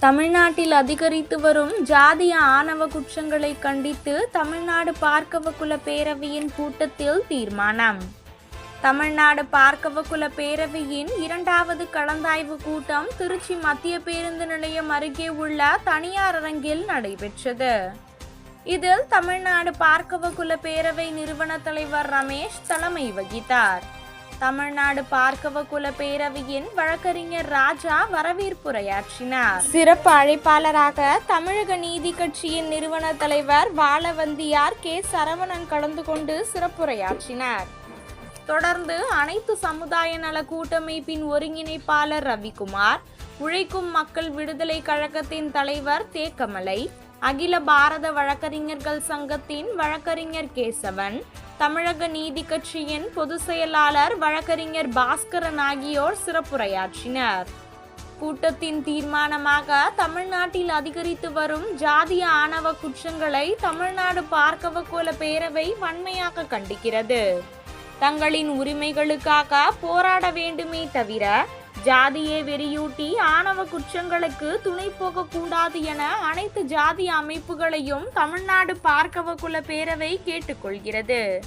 தமிழ்நாட்டில் அதிகரித்து வரும் ஜாதிய ஆணவ குற்றங்களை கண்டித்து தமிழ்நாடு பார்க்கவ குல பேரவையின் கூட்டத்தில் தீர்மானம். தமிழ்நாடு பார்க்கவ குல பேரவையின் இரண்டாவது கலந்தாய்வு கூட்டம் திருச்சி மத்திய பேருந்து நிலையம் அருகே உள்ள தனியார் அரங்கில் நடைபெற்றது. இதில் தமிழ்நாடு பார்க்கவ குல பேரவை நிறுவன தலைவர் ரமேஷ் தலைமை வகித்தார். தமிழ்நாடு பார்க்கவ குல பேரவையின் வழக்கறிஞர் ராஜா வரவேற்புரையாற்றினார் சிறப்பு அழைப்பாளராக தமிழக நீதி கட்சியின் நிறுவன தலைவர் வாழவந்தியார் கே. சரவணன் கலந்து கொண்டு சிறப்புரையாற்றினார். தொடர்ந்து அனைத்து சமுதாய நல கூட்டமைப்பின் ஒருங்கிணைப்பாளர் ரவிக்குமார் உழைக்கும் மக்கள் விடுதலை கழகத்தின் தலைவர் தேக்கமலை அகில பாரத வழக்கறிஞர்கள் சங்கத்தின் வழக்கறிஞர் கேசவன் தமிழக நீதி கட்சியின் பொதுச் செயலாளர் வழக்கறிஞர் பாஸ்கரன் ஆகியோர் சிறப்புரையாற்றினர். கூட்டத்தின் தீர்மானமாக தமிழ்நாட்டில் அதிகரித்து வரும் ஜாதிய ஆணவ குற்றங்களை தமிழ்நாடு பார்க்கவ கோல பேரவை வன்மையாக கண்டிக்கிறது. தங்களின் உரிமைகளுக்காக போராட வேண்டுமே தவிர ஜாதியை வெறியூட்டி ஆணவ குற்றங்களுக்கு துணை போகக்கூடாது என அனைத்து ஜாதி அமைப்புகளையும் தமிழ்நாடு பார்க்கவ குல பேரவை கேட்டுக்கொள்கிறது.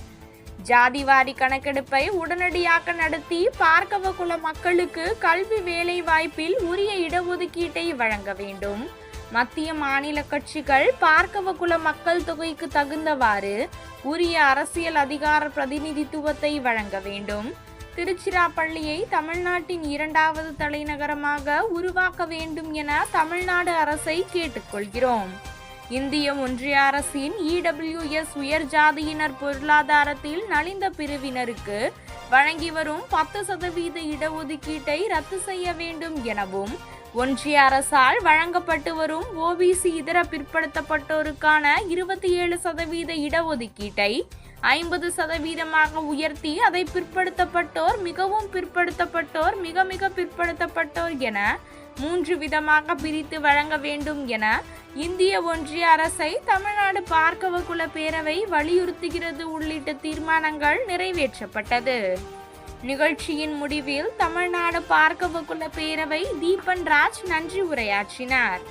ஜாதிவாரி கணக்கெடுப்பை உடனடியாக நடத்தி பார்க்கவ குல மக்களுக்கு கல்வி வேலை வாய்ப்பில் உரிய இடஒதுக்கீட்டை வழங்க வேண்டும். மத்திய மாநில கட்சிகள் பார்க்கவ குல மக்கள் தொகைக்கு தகுந்தவாறு உரிய அரசியல் அதிகார பிரதிநிதித்துவத்தை வழங்க வேண்டும். திருச்சிராப்பள்ளியை தமிழ்நாட்டின் இரண்டாவது தலைநகரமாக உருவாக்க வேண்டும் என தமிழ்நாடு அரசை கேட்டுக்கொள்கிறோம். இந்திய ஒன்றிய அரசின் இடபிள்யூஎஸ் உயர் ஜாதியினர் பொருளாதாரத்தில் நலிந்த பிரிவினருக்கு வழங்கி வரும் பத்து சதவீத இடஒதுக்கீட்டை ரத்து செய்ய வேண்டும் எனவும் ஒன்றிய அரசால் வழங்கப்பட்டு வரும் ஓபிசி இதர பிற்படுத்தப்பட்டோருக்கான இருபத்தி ஏழு சதவீத இடஒதுக்கீட்டை ஐம்பது சதவீதமாக உயர்த்தி அதை பிற்படுத்தப்பட்டோர் மிகவும் பிற்படுத்தப்பட்டோர் மிக மிக பிற்படுத்தப்பட்டோர் என மூன்று விதமாக பிரித்து வழங்க வேண்டும் என இந்திய ஒன்றிய அரசை தமிழ்நாடு பார்க்கவ குல பேரவை வலியுறுத்துகிறது உள்ளிட்ட தீர்மானங்கள் நிறைவேற்றப்பட்டது. நிகழ்ச்சியின் முடிவில் தமிழ்நாடு பார்க்கவ குல பேரவை தீபன் ராஜ் நன்றி உரையாற்றினார்.